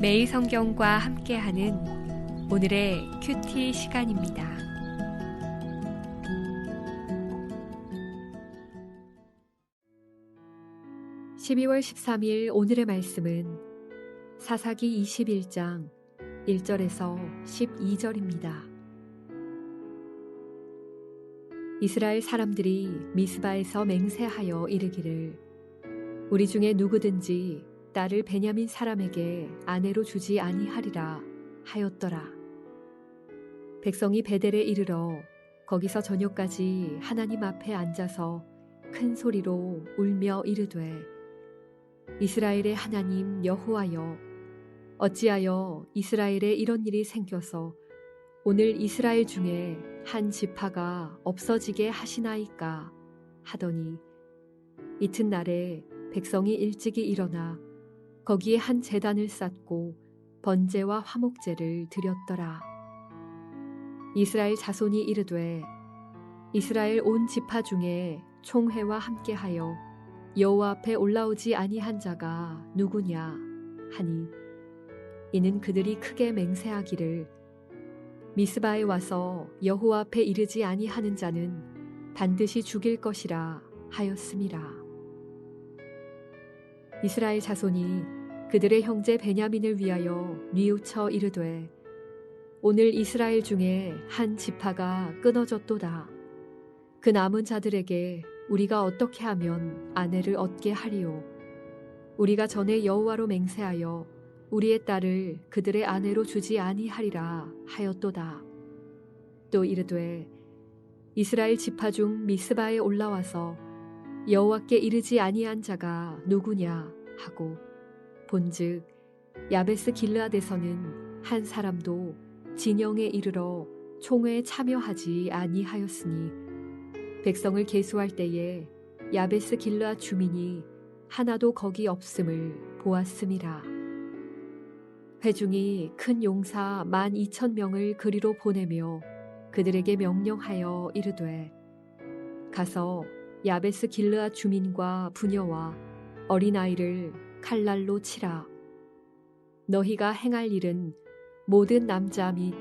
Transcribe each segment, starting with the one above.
매일 성경과 함께하는 오늘의 큐티 시간입니다. (12월 13일) 오늘의 말씀은 사사기 (21장) (1절에서) (12절입니다) 이스라엘 사람들이 미스바에서 맹세하여 이르기를 우리 중에 누구든지 딸을 베냐민 사람에게 아내로 주지 아니하리라 하였더라. 백성이 베델에 이르러 거기서 저녁까지 하나님 앞에 앉아서 큰 소리로 울며 이르되 이스라엘의 하나님 여호와여 어찌하여 이스라엘에 이런 일이 생겨서 오늘 이스라엘 중에 한 지파가 없어지게 하시나이까 하더니 이튿날에 백성이 일찍이 일어나 거기에 한 재단을 쌓고 번제와 화목제를 드렸더라. 이스라엘 자손이 이르되 이스라엘 온 지파 중에 총회와 함께하여 여호와 앞에 올라오지 아니한 자가 누구냐 하니 이는 그들이 크게 맹세하기를 미스바에 와서 여호와 앞에 이르지 아니하는 자는 반드시 죽일 것이라 하였음이라. 이스라엘 자손이 그들의 형제 베냐민을 위하여 뉘우쳐 이르되 오늘 이스라엘 중에 한 지파가 끊어졌도다. 그 남은 자들에게 우리가 어떻게 하면 아내를 얻게 하리요. 우리가 전에 여호와로 맹세하여 우리의 딸을 그들의 아내로 주지 아니하리라 하였도다. 또 이르되 이스라엘 지파 중 미스바에 올라와서 여호와께 이르지 아니한 자가 누구냐 하고 본즉 야베스 길르앗에서는 한 사람도 진영에 이르러 총회에 참여하지 아니하였으니 백성을 계수할 때에 야베스 길르앗 주민이 하나도 거기 없음을 보았음이라. 회중이 큰 용사 만 이천 명을 그리로 보내며 그들에게 명령하여 이르되 가서 야베스 길르아 주민과 부녀와 어린아이를 칼날로 치라. 너희가 행할 일은 모든 남자 및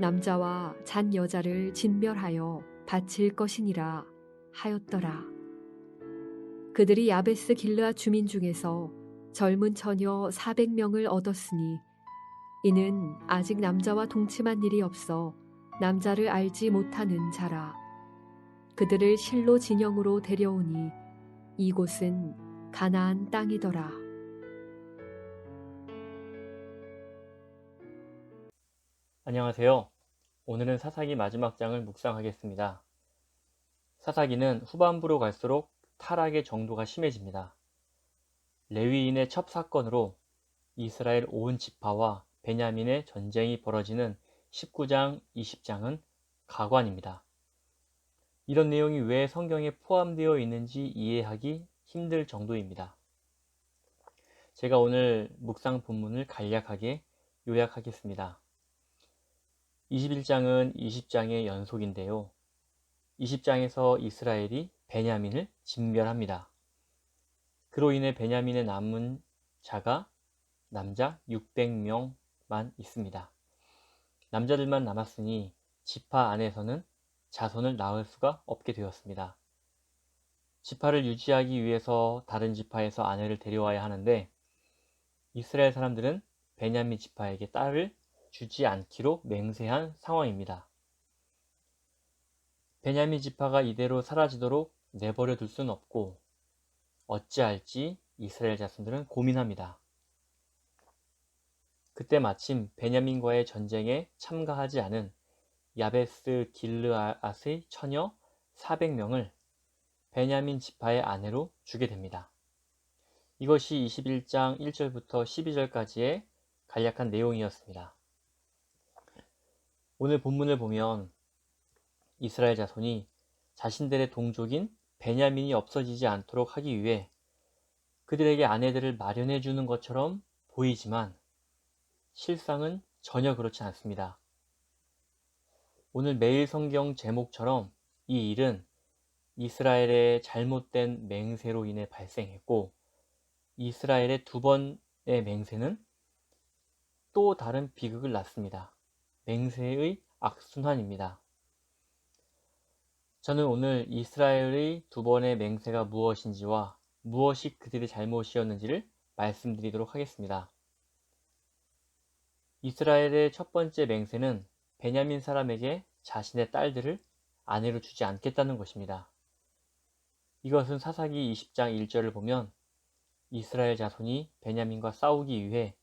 남자와 잔 여자를 진멸하여 바칠 것이니라 하였더라. 그들이 야베스 길르아 주민 중에서 젊은 처녀 400명을 얻었으니 이는 아직 남자와 동침한 일이 없어 남자를 알지 못하는 자라. 그들을 실로 진영으로 데려오니 이곳은 가나안 땅이더라. 안녕하세요. 오늘은 사사기 마지막 장을 묵상하겠습니다. 사사기는 후반부로 갈수록 타락의 정도가 심해집니다. 레위인의 첩 사건으로 이스라엘 온 지파와 베냐민의 전쟁이 벌어지는 19장, 20장은 가관입니다. 이런 내용이 왜 성경에 포함되어 있는지 이해하기 힘들 정도입니다. 제가 오늘 묵상 본문을 간략하게 요약하겠습니다. 21장은 20장의 연속인데요. 20장에서 이스라엘이 베냐민을 진멸합니다. 그로 인해 베냐민의 남은 자가 남자 600명 만 있습니다. 남자들만 남았으니 지파 안에서는 자손을 낳을 수가 없게 되었습니다. 지파를 유지하기 위해서 다른 지파에서 아내를 데려와야 하는데 이스라엘 사람들은 베냐민 지파에게 딸을 주지 않기로 맹세한 상황입니다. 베냐민 지파가 이대로 사라지도록 내버려 둘 수는 없고 어찌할지 이스라엘 자손들은 고민합니다. 그때 마침 베냐민과의 전쟁에 참가하지 않은 야베스 길르앗의 처녀 400명을 베냐민 지파의 아내로 주게 됩니다. 이것이 21장 1절부터 12절까지의 간략한 내용이었습니다. 오늘 본문을 보면 이스라엘 자손이 자신들의 동족인 베냐민이 없어지지 않도록 하기 위해 그들에게 아내들을 마련해 주는 것처럼 보이지만 실상은 전혀 그렇지 않습니다. 오늘 매일 성경 제목처럼 이 일은 이스라엘의 잘못된 맹세로 인해 발생했고 이스라엘의 두 번의 맹세는 또 다른 비극을 낳습니다. 맹세의 악순환입니다. 저는 오늘 이스라엘의 두 번의 맹세가 무엇인지와 무엇이 그들의 잘못이었는지를 말씀드리도록 하겠습니다. 이스라엘의 첫 번째 맹세는 베냐민 사람에게 자신의 딸들을 아내로 주지 않겠다는 것입니다. 이것은 사사기 20장 1절을 보면 이스라엘 자손이 베냐민과 싸우기 위해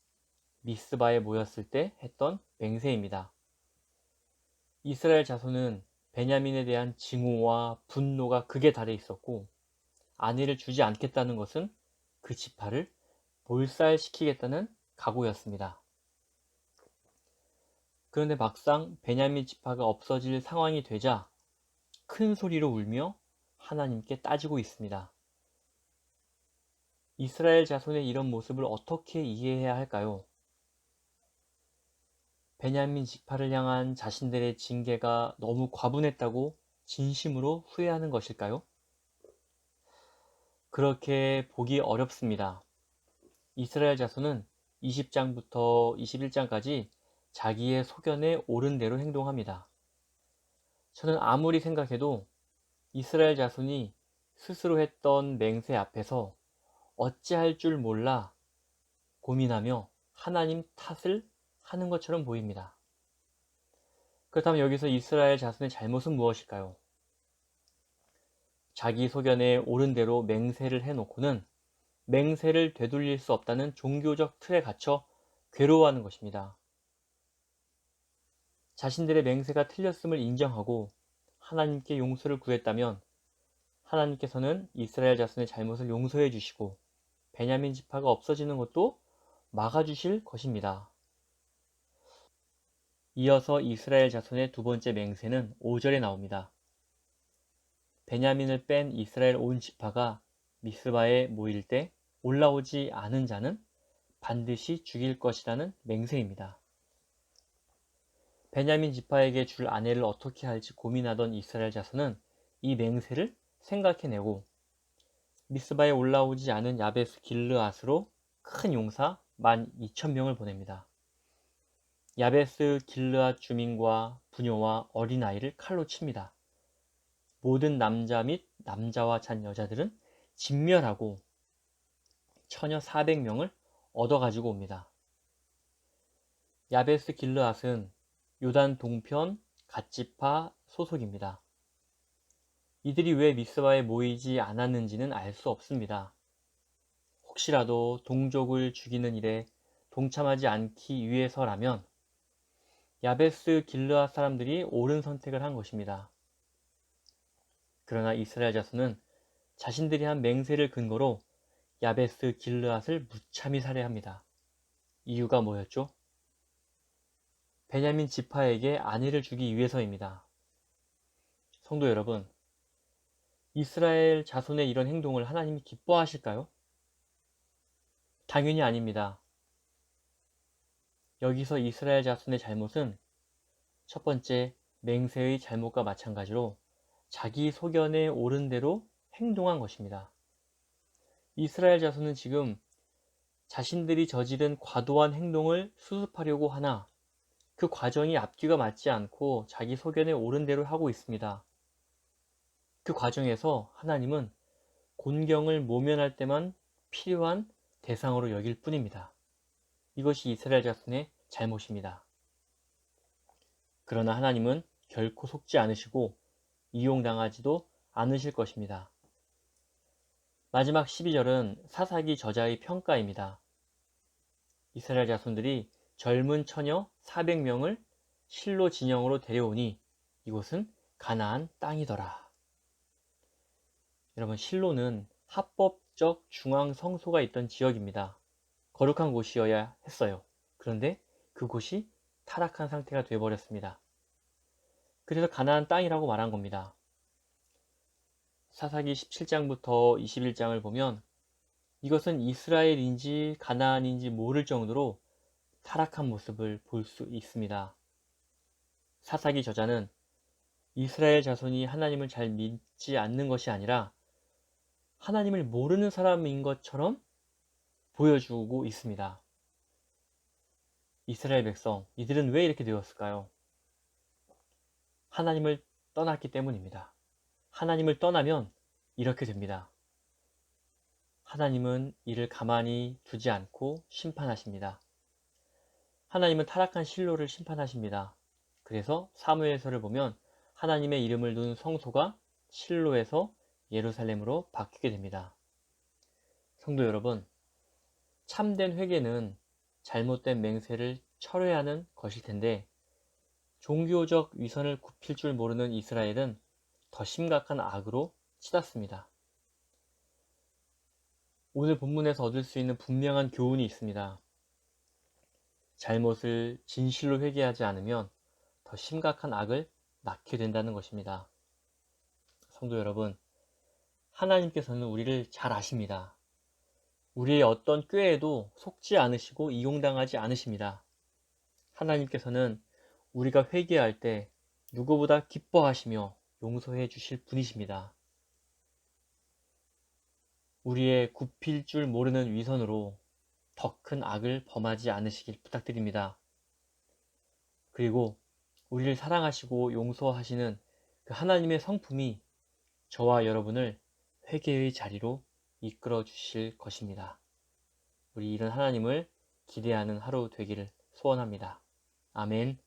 미스바에 모였을 때 했던 맹세입니다. 이스라엘 자손은 베냐민에 대한 증오와 분노가 극에 달해 있었고 아내를 주지 않겠다는 것은 그 지파를 몰살시키겠다는 각오였습니다. 그런데 막상 베냐민 지파가 없어질 상황이 되자 큰 소리로 울며 하나님께 따지고 있습니다. 이스라엘 자손의 이런 모습을 어떻게 이해해야 할까요? 베냐민 지파를 향한 자신들의 징계가 너무 과분했다고 진심으로 후회하는 것일까요? 그렇게 보기 어렵습니다. 이스라엘 자손은 20장부터 21장까지 자기의 소견에 옳은 대로 행동합니다. 저는 아무리 생각해도 이스라엘 자손이 스스로 했던 맹세 앞에서 어찌할 줄 몰라 고민하며 하나님 탓을 하는 것처럼 보입니다. 그렇다면 여기서 이스라엘 자손의 잘못은 무엇일까요? 자기 소견에 옳은 대로 맹세를 해놓고는 맹세를 되돌릴 수 없다는 종교적 틀에 갇혀 괴로워하는 것입니다. 자신들의 맹세가 틀렸음을 인정하고 하나님께 용서를 구했다면 하나님께서는 이스라엘 자손의 잘못을 용서해 주시고 베냐민 지파가 없어지는 것도 막아주실 것입니다. 이어서 이스라엘 자손의 두 번째 맹세는 5절에 나옵니다. 베냐민을 뺀 이스라엘 온 지파가 미스바에 모일 때 올라오지 않은 자는 반드시 죽일 것이라는 맹세입니다. 베냐민 지파에게 줄 아내를 어떻게 할지 고민하던 이스라엘 자손은 이 맹세를 생각해내고 미스바에 올라오지 않은 야베스 길르앗으로 큰 용사 12,000명을 보냅니다. 야베스 길르앗 주민과 부녀와 어린아이를 칼로 칩니다. 모든 남자 및 남자와 잔 여자들은 진멸하고 처녀 400명을 얻어가지고 옵니다. 야베스 길르앗은 요단 동편 갓지파 소속입니다. 이들이 왜 미스바에 모이지 않았는지는 알 수 없습니다. 혹시라도 동족을 죽이는 일에 동참하지 않기 위해서라면 야베스 길르앗 사람들이 옳은 선택을 한 것입니다. 그러나 이스라엘 자손은 자신들이 한 맹세를 근거로 야베스 길르앗을 무참히 살해합니다. 이유가 뭐였죠? 베냐민 지파에게 아내를 주기 위해서입니다. 성도 여러분, 이스라엘 자손의 이런 행동을 하나님이 기뻐하실까요? 당연히 아닙니다. 여기서 이스라엘 자손의 잘못은 첫 번째 맹세의 잘못과 마찬가지로 자기 소견에 옳은 대로 행동한 것입니다. 이스라엘 자손은 지금 자신들이 저지른 과도한 행동을 수습하려고 하나 그 과정이 앞뒤가 맞지 않고 자기 소견에 옳은 대로 하고 있습니다. 그 과정에서 하나님은 곤경을 모면할 때만 필요한 대상으로 여길 뿐입니다. 이것이 이스라엘 자손의 잘못입니다. 그러나 하나님은 결코 속지 않으시고 이용당하지도 않으실 것입니다. 마지막 12절은 사사기 저자의 평가입니다. 이스라엘 자손들이 젊은 처녀 400명을 실로 진영으로 데려오니 이곳은 가나안 땅이더라. 여러분 실로는 합법적 중앙 성소가 있던 지역입니다. 거룩한 곳이어야 했어요. 그런데 그곳이 타락한 상태가 되어버렸습니다. 그래서 가나안 땅이라고 말한 겁니다. 사사기 17장부터 21장을 보면 이것은 이스라엘인지 가나안인지 모를 정도로 타락한 모습을 볼 수 있습니다. 사사기 저자는 이스라엘 자손이 하나님을 잘 믿지 않는 것이 아니라 하나님을 모르는 사람인 것처럼 보여주고 있습니다. 이스라엘 백성, 이들은 왜 이렇게 되었을까요? 하나님을 떠났기 때문입니다. 하나님을 떠나면 이렇게 됩니다. 하나님은 이를 가만히 두지 않고 심판하십니다. 하나님은 타락한 실로를 심판하십니다. 그래서 사무엘서를 보면 하나님의 이름을 둔 성소가 실로에서 예루살렘으로 바뀌게 됩니다. 성도 여러분, 참된 회개는 잘못된 맹세를 철회하는 것일 텐데 종교적 위선을 굽힐 줄 모르는 이스라엘은 더 심각한 악으로 치닫습니다. 오늘 본문에서 얻을 수 있는 분명한 교훈이 있습니다. 잘못을 진실로 회개하지 않으면 더 심각한 악을 낳게 된다는 것입니다. 성도 여러분, 하나님께서는 우리를 잘 아십니다. 우리의 어떤 꾀에도 속지 않으시고 이용당하지 않으십니다. 하나님께서는 우리가 회개할 때 누구보다 기뻐하시며 용서해 주실 분이십니다. 우리의 굽힐 줄 모르는 위선으로 더 큰 악을 범하지 않으시길 부탁드립니다. 그리고 우리를 사랑하시고 용서하시는 그 하나님의 성품이 저와 여러분을 회개의 자리로 이끌어 주실 것입니다. 우리 이런 하나님을 기대하는 하루 되기를 소원합니다. 아멘.